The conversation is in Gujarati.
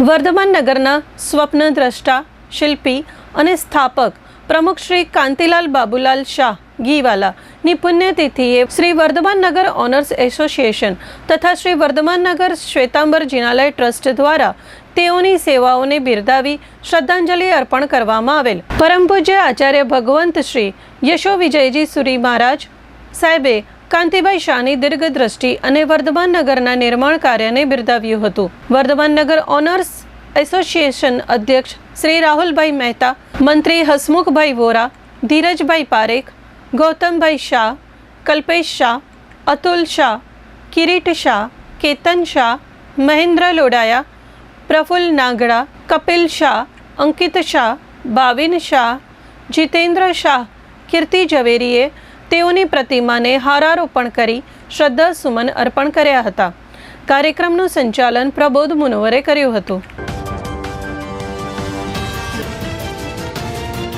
વર્ધમાન નગરના સ્વપ્નદ્રષ્ટા, શિલ્પી અને સ્થાપક પ્રમુખ શ્રી કાંતિલાલ બાબુલાલ શાહ ગીવાલાની પુણ્યતિથિએ શ્રી વર્ધમાન નગર ઓનર્સ એસોસિએશન તથા શ્રી વર્ધમાન નગર શ્વેતાંબર જિનાલય ટ્રસ્ટ દ્વારા તેઓની સેવાઓને બિરદાવી શ્રદ્ધાંજલિ અર્પણ કરવામાં આવેલ. પરમ પૂજ્ય આચાર્ય ભગવંત શ્રી યશો વિજયજી સુરી મહારાજ સાહેબે કાંતિભાઈ શાહની દીર્ઘદ્રષ્ટિ અને વર્ધમાન નગરના નિર્માણ કાર્યને બિરદાવ્યું હતું. વર્ધમાન નગર ઓનર્સ એસોસિએશન અધ્યક્ષ શ્રી રાહુલભાઈ મહેતા, મંત્રી હસમુખભાઈ વોરા, ધીરજભાઈ પારેખ, ગૌતમભાઈ શાહ, કલ્પેશ શાહ, અતુલ શાહ, કિરીટ શાહ, કેતન શાહ, મહેન્દ્ર લોડાયા પ્રફુલ્લ નાગડા, કપિલ શાહ, અંકિત શાહ ભાવિન શાહ, જીતેન્દ્ર શાહ, કીર્તિ ઝવેરીએ તેઓની પ્રતિમાને હારારોપણ કરી શ્રદ્ધા સુમન અર્પણ કર્યા હતા. કાર્યક્રમનું સંચાલન પ્રબોધ મુનવરે કર્યું હતું.